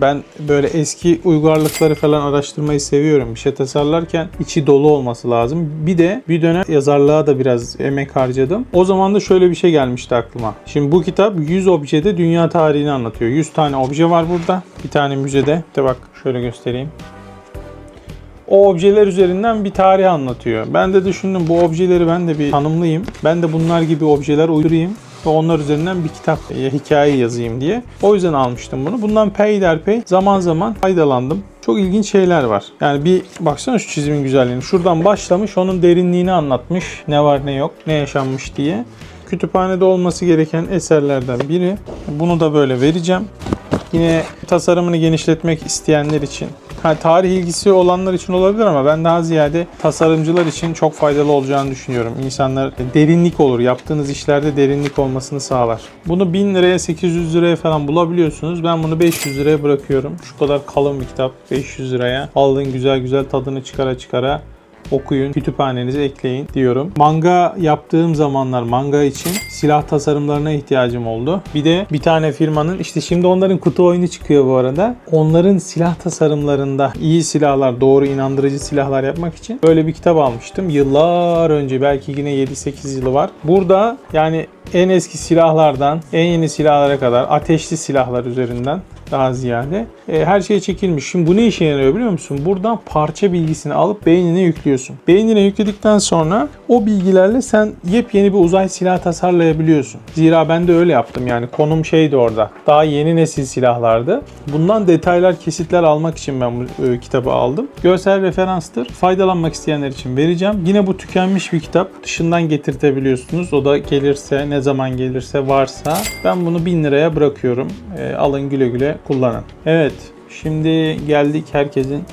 Ben böyle eski uygarlıkları falan araştırmayı seviyorum. Bir şey tasarlarken içi dolu olması lazım. Bir de bir dönem yazarlığa da biraz emek harcadım. O zaman da şöyle bir şey gelmişti aklıma. Şimdi bu kitap 100 objede dünya tarihini anlatıyor. 100 tane obje var burada. Bir tane müzede. De bak şöyle göstereyim. O objeler üzerinden bir tarih anlatıyor. Ben de düşündüm bu objeleri ben de bir tanımlayayım. Ben de bunlar gibi objeler uydurayım ve onlar üzerinden bir kitap, e, hikaye yazayım diye. O yüzden almıştım bunu. Bundan peyderpey zaman zaman faydalandım. Çok ilginç şeyler var. Yani bir baksana şu çizimin güzelliğini. Şuradan başlamış, onun derinliğini anlatmış. Ne var ne yok, ne yaşanmış diye. Kütüphanede olması gereken eserlerden biri. Bunu da böyle vereceğim. Yine tasarımını genişletmek isteyenler için Ha, tarih ilgisi olanlar için olabilir ama ben daha ziyade tasarımcılar için çok faydalı olacağını düşünüyorum. İnsanlar derinlik olur. Yaptığınız işlerde derinlik olmasını sağlar. Bunu 1000 liraya 800 liraya falan bulabiliyorsunuz. Ben bunu 500 liraya bırakıyorum. Şu kadar kalın bir kitap 500 liraya. Aldığın güzel güzel tadını çıkara çıkara okuyun, kütüphanenize ekleyin diyorum. Manga yaptığım zamanlar manga için silah tasarımlarına ihtiyacım oldu. Bir de bir tane firmanın işte şimdi onların kutu oyunu çıkıyor bu arada. Onların silah tasarımlarında iyi silahlar, doğru inandırıcı silahlar yapmak için böyle bir kitap almıştım. Yıllar önce belki yine 7-8 yılı var. Burada yani en eski silahlardan en yeni silahlara kadar ateşli silahlar üzerinden daha ziyade. E, her şey çekilmiş. Şimdi bu ne işe yarıyor biliyor musun? Buradan parça bilgisini alıp beynine yüklüyorsun. Beynine yükledikten sonra o bilgilerle sen yepyeni bir uzay silah tasarlayabiliyorsun. Zira ben de öyle yaptım. Yani konum şeydi orada. Daha yeni nesil silahlardı. Bundan detaylar, kesitler almak için ben bu e, kitabı aldım. Görsel referanstır. Faydalanmak isteyenler için vereceğim. Yine bu tükenmiş bir kitap. Dışından getirtebiliyorsunuz. O da gelirse, ne zaman gelirse varsa ben bunu 1000 liraya bırakıyorum. E, alın güle güle kullanın. Evet, şimdi geldik herkesin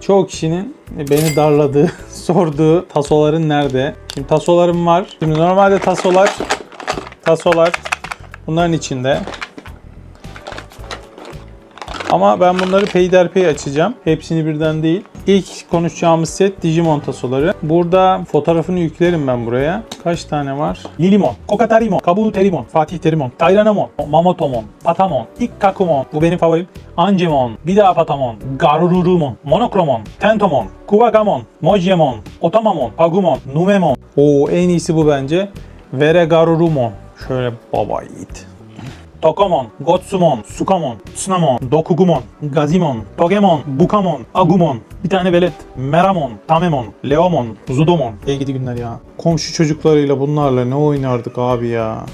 çoğu kişinin beni darladığı, sorduğu tasoların nerede? Şimdi tasolarım var. Şimdi normalde tasolar tasolar bunların içinde. Ama ben bunları peyderpey açacağım. Hepsini birden değil. İlk konuşacağımız set Digimon tasoları. Burada fotoğrafını yüklerim ben buraya. Kaç tane var? Lilimon, Kokatarimon, Kabuterimon, Fatih Terimon, Tayranamon, Mamotomon, Patamon, Ikkakumon. Bu benim favorim. Angemon, bir daha Patamon, Garurumon, Monokromon, Tentomon, Kuwagamon, Mojemon, Otamamon, Pagumon, Numemon. Oo en iyisi bu bence. Veregarurumon. Şöyle baba yiğit. Tokomon, Gotsumon, Sukamon, Tsunamon, Dokugumon, Gazimon, Togemon, Bukamon, Agumon, bir tane velet, Meramon, Tamemon, Leomon, Zudomon. İyi gidi günler ya. Komşu çocuklarıyla bunlarla ne oynardık abi ya.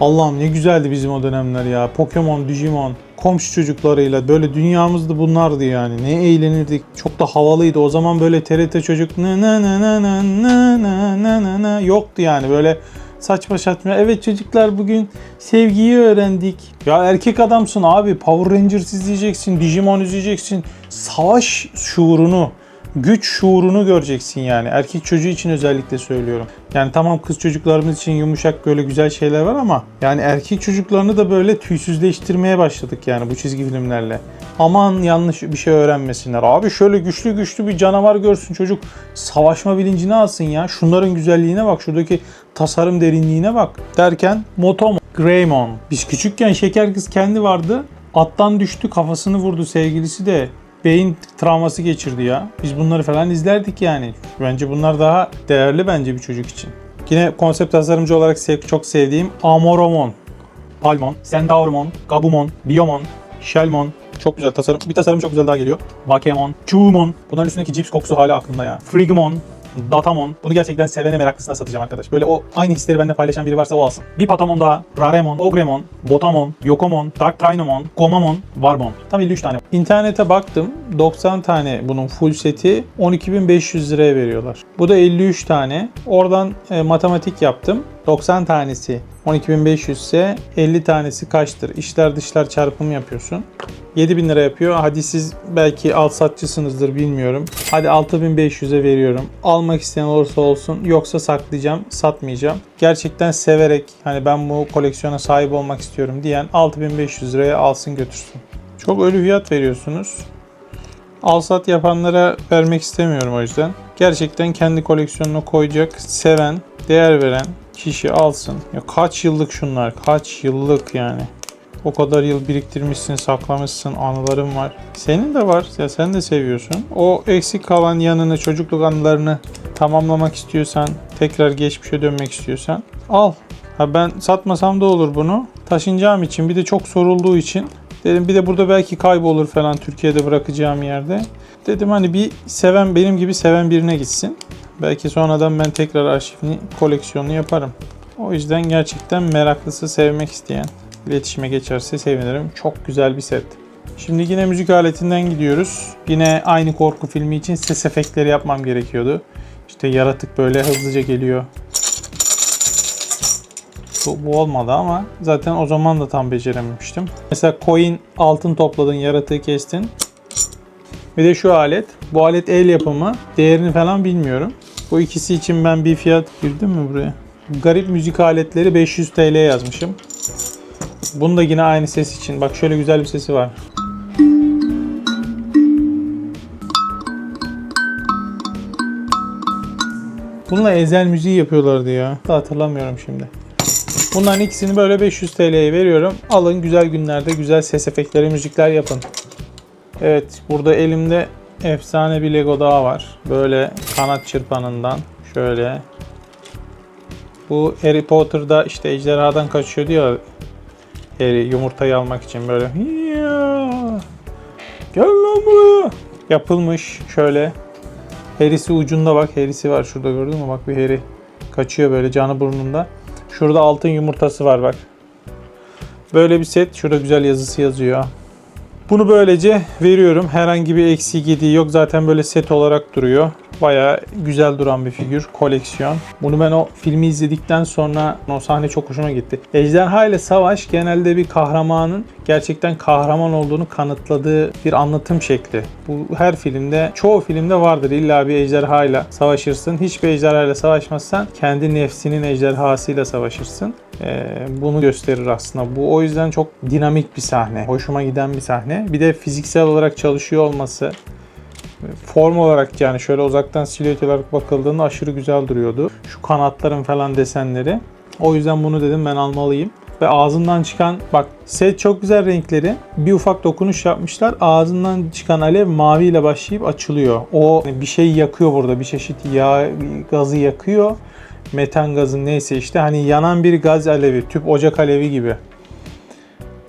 Allah'ım ne güzeldi bizim o dönemler ya. Pokemon, Digimon, komşu çocuklarıyla böyle dünyamızda bunlardı yani. Ne eğlenirdik. Çok da havalıydı. O zaman böyle TRT çocuk ne ne ne ne ne ne ne ne yoktu yani. Böyle saçma saçma. Evet çocuklar bugün sevgiyi öğrendik. Ya erkek adamsın abi. Power Rangers izleyeceksin, Digimon izleyeceksin. Savaş şuurunu, güç şuurunu göreceksin yani. Erkek çocuğu için özellikle söylüyorum. Yani tamam kız çocuklarımız için yumuşak böyle güzel şeyler var ama yani erkek çocuklarını da böyle tüysüzleştirmeye başladık yani bu çizgi filmlerle. Aman yanlış bir şey öğrenmesinler. Abi şöyle güçlü güçlü bir canavar görsün çocuk. Savaşma bilincini alsın ya. Şunların güzelliğine bak. Şuradaki tasarım derinliğine bak. Derken Motomon, Greymon. Biz küçükken şeker kız kendi vardı. Attan düştü kafasını vurdu sevgilisi de beyin travması geçirdi ya. Biz bunları falan izlerdik yani. Bence bunlar daha değerli bence bir çocuk için. Yine konsept tasarımcı olarak çok sevdiğim Amoromon, Palmon, Centaurmon, Gabumon, Biomon, Shellmon. Çok güzel tasarım. Bir tasarım çok güzel daha geliyor. Vakemon, Chumon. Bunların üstündeki cips kokusu hala aklımda ya. Frigmon, Datamon. Bunu gerçekten sevene meraklısına satacağım arkadaş. Böyle o aynı hisleri benimle paylaşan biri varsa o alsın. Bir Patamon daha. Raremon, Ogremon, Botamon, Yokomon, Dark Trinomon, Gomamon, Warbon. Tam 53 tane. İnternete baktım. 90 tane bunun full seti 12.500 liraya veriyorlar. Bu da 53 tane. Oradan e, matematik yaptım. 90 tanesi 12.500 ise 50 tanesi kaçtır? İşler dışlar çarpımı yapıyorsun. 7000 lira yapıyor. Hadi siz belki alt satçısınızdır bilmiyorum. Hadi 6500'e veriyorum. Almak isteyen olursa olsun. Yoksa saklayacağım, satmayacağım. Gerçekten severek hani ben bu koleksiyona sahip olmak istiyorum diyen 6500 liraya alsın götürsün. Çok ölü fiyat veriyorsunuz. Alsat yapanlara vermek istemiyorum o yüzden. Gerçekten kendi koleksiyonuna koyacak, seven, değer veren kişi alsın. Ya kaç yıllık şunlar? Kaç yıllık yani? O kadar yıl biriktirmişsin, saklamışsın, anıların var. Senin de var. Ya sen de seviyorsun. O eksik kalan yanını, çocukluk anılarını tamamlamak istiyorsan, tekrar geçmişe dönmek istiyorsan al. Ha ben satmasam da olur bunu. Taşınacağım için bir de çok sorulduğu için dedim bir de burada belki kaybolur falan Türkiye'de bırakacağım yerde. Dedim hani bir seven benim gibi seven birine gitsin. Belki sonradan ben tekrar arşivini, koleksiyonunu yaparım. O yüzden gerçekten meraklısı, sevmek isteyen iletişime geçerse sevinirim. Çok güzel bir set. Şimdi yine müzik aletinden gidiyoruz. Yine aynı korku filmi için ses efektleri yapmam gerekiyordu. İşte yaratık böyle hızlıca geliyor. Bu, bu olmadı ama zaten o zaman da tam becerememiştim. Mesela coin altın topladın, yaratığı kestin. Bir de şu alet. Bu alet el yapımı. Değerini falan bilmiyorum. Bu ikisi için ben bir fiyat girdim mi buraya? Garip müzik aletleri 500 TL yazmışım. Bunu da yine aynı ses için. Bak şöyle güzel bir sesi var. Bununla ezel müziği yapıyorlardı ya. Da hatırlamıyorum şimdi. Bunların ikisini böyle 500 TL'ye veriyorum. Alın güzel günlerde güzel ses efektleri, müzikler yapın. Evet burada elimde efsane bir Lego daha var. Böyle kanat çırpanından şöyle. Bu Harry Potter'da işte ejderhadan kaçıyor diyor Harry yumurtayı almak için böyle. "Ya, gel lan buraya. Yapılmış şöyle. Harry'si ucunda bak Harry'si var şurada gördün mü? Bak bir Harry kaçıyor böyle canı burnunda. Şurada altın yumurtası var bak. Böyle bir set şurada güzel yazısı yazıyor bunu böylece veriyorum. Herhangi bir eksiği gediği yok. Zaten böyle set olarak duruyor. Baya güzel duran bir figür. Koleksiyon. Bunu ben o filmi izledikten sonra o sahne çok hoşuma gitti. Ejderha ile savaş genelde bir kahramanın gerçekten kahraman olduğunu kanıtladığı bir anlatım şekli. Bu her filmde, çoğu filmde vardır. İlla bir ejderha ile savaşırsın. Hiçbir ejderha ile savaşmazsan kendi nefsinin ejderhasıyla savaşırsın. Ee, bunu gösterir aslında. Bu o yüzden çok dinamik bir sahne. Hoşuma giden bir sahne. Bir de fiziksel olarak çalışıyor olması form olarak yani şöyle uzaktan silüet olarak bakıldığında aşırı güzel duruyordu. Şu kanatların falan desenleri. O yüzden bunu dedim ben almalıyım. Ve ağzından çıkan bak set çok güzel renkleri. Bir ufak dokunuş yapmışlar. Ağzından çıkan alev maviyle başlayıp açılıyor. O bir şey yakıyor burada. Bir çeşit yağ gazı yakıyor. Metan gazı neyse işte hani yanan bir gaz alevi, tüp ocak alevi gibi.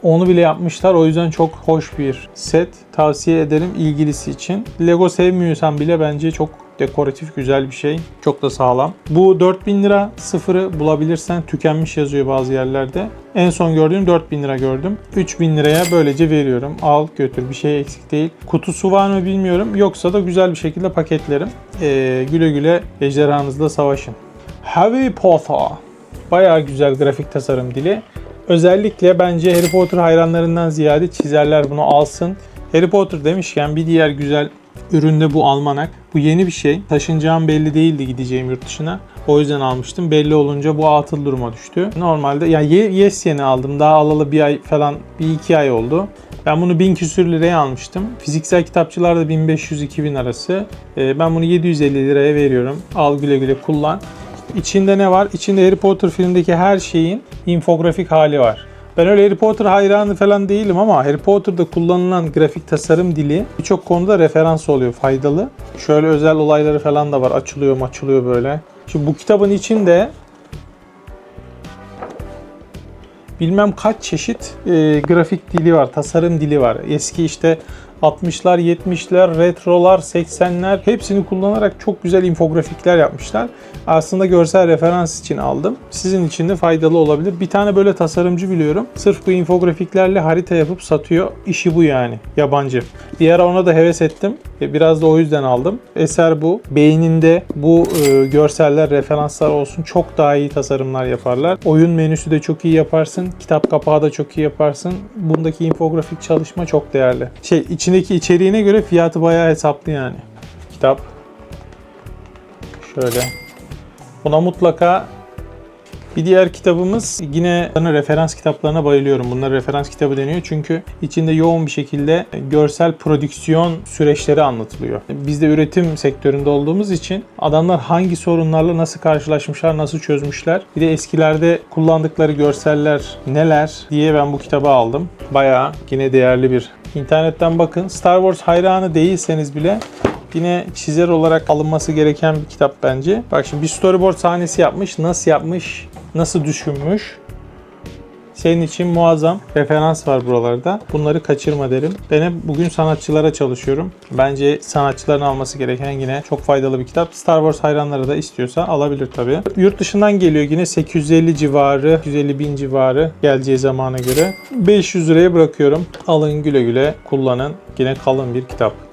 Onu bile yapmışlar. O yüzden çok hoş bir set. Tavsiye ederim ilgilisi için. Lego sevmiyorsan bile bence çok dekoratif güzel bir şey. Çok da sağlam. Bu 4000 lira sıfırı bulabilirsen tükenmiş yazıyor bazı yerlerde. En son gördüğüm 4000 lira gördüm. 3000 liraya böylece veriyorum. Al götür bir şey eksik değil. Kutusu var mı bilmiyorum. Yoksa da güzel bir şekilde paketlerim. Ee, güle güle ejderhanızla savaşın. Harry Potter. Bayağı güzel grafik tasarım dili. Özellikle bence Harry Potter hayranlarından ziyade çizerler bunu alsın. Harry Potter demişken bir diğer güzel ürün de bu almanak. Bu yeni bir şey. Taşınacağım belli değildi gideceğim yurt dışına. O yüzden almıştım. Belli olunca bu atıl duruma düştü. Normalde ya ye- yes yeni aldım. Daha alalı bir ay falan bir iki ay oldu. Ben bunu 1000 küsür liraya almıştım. Fiziksel kitapçılarda 1500-2000 arası. Ee, ben bunu 750 liraya veriyorum. Al güle güle kullan. İçinde ne var? İçinde Harry Potter filmdeki her şeyin infografik hali var. Ben öyle Harry Potter hayranı falan değilim ama Harry Potter'da kullanılan grafik tasarım dili birçok konuda referans oluyor, faydalı. Şöyle özel olayları falan da var. Açılıyor açılıyor böyle. Şimdi bu kitabın içinde bilmem kaç çeşit e, grafik dili var, tasarım dili var. Eski işte 60'lar, 70'ler, retrolar, 80'ler hepsini kullanarak çok güzel infografikler yapmışlar. Aslında görsel referans için aldım. Sizin için de faydalı olabilir. Bir tane böyle tasarımcı biliyorum. Sırf bu infografiklerle harita yapıp satıyor. İşi bu yani. Yabancı. Bir ara ona da heves ettim. E, Biraz da o yüzden aldım. Eser bu. Beyninde bu e, görseller, referanslar olsun. Çok daha iyi tasarımlar yaparlar. Oyun menüsü de çok iyi yaparsın. Kitap kapağı da çok iyi yaparsın. Bundaki infografik çalışma çok değerli. Şey içindeki içeriğine göre fiyatı bayağı hesaplı yani. Kitap. Şöyle. Buna mutlaka Bir diğer kitabımız yine bana referans kitaplarına bayılıyorum. Bunlar referans kitabı deniyor çünkü içinde yoğun bir şekilde görsel prodüksiyon süreçleri anlatılıyor. Biz de üretim sektöründe olduğumuz için adamlar hangi sorunlarla nasıl karşılaşmışlar, nasıl çözmüşler. Bir de eskilerde kullandıkları görseller neler diye ben bu kitabı aldım. Bayağı yine değerli bir. İnternetten bakın. Star Wars hayranı değilseniz bile yine çizer olarak alınması gereken bir kitap bence. Bak şimdi bir storyboard sahnesi yapmış. Nasıl yapmış? Nasıl düşünmüş? Senin için muazzam referans var buralarda. Bunları kaçırma derim. Ben hep bugün sanatçılara çalışıyorum. Bence sanatçıların alması gereken yine çok faydalı bir kitap. Star Wars hayranları da istiyorsa alabilir tabii. Yurt dışından geliyor yine 850 civarı, 150 bin civarı geleceği zamana göre. 500 liraya bırakıyorum. Alın güle güle kullanın. Yine kalın bir kitap.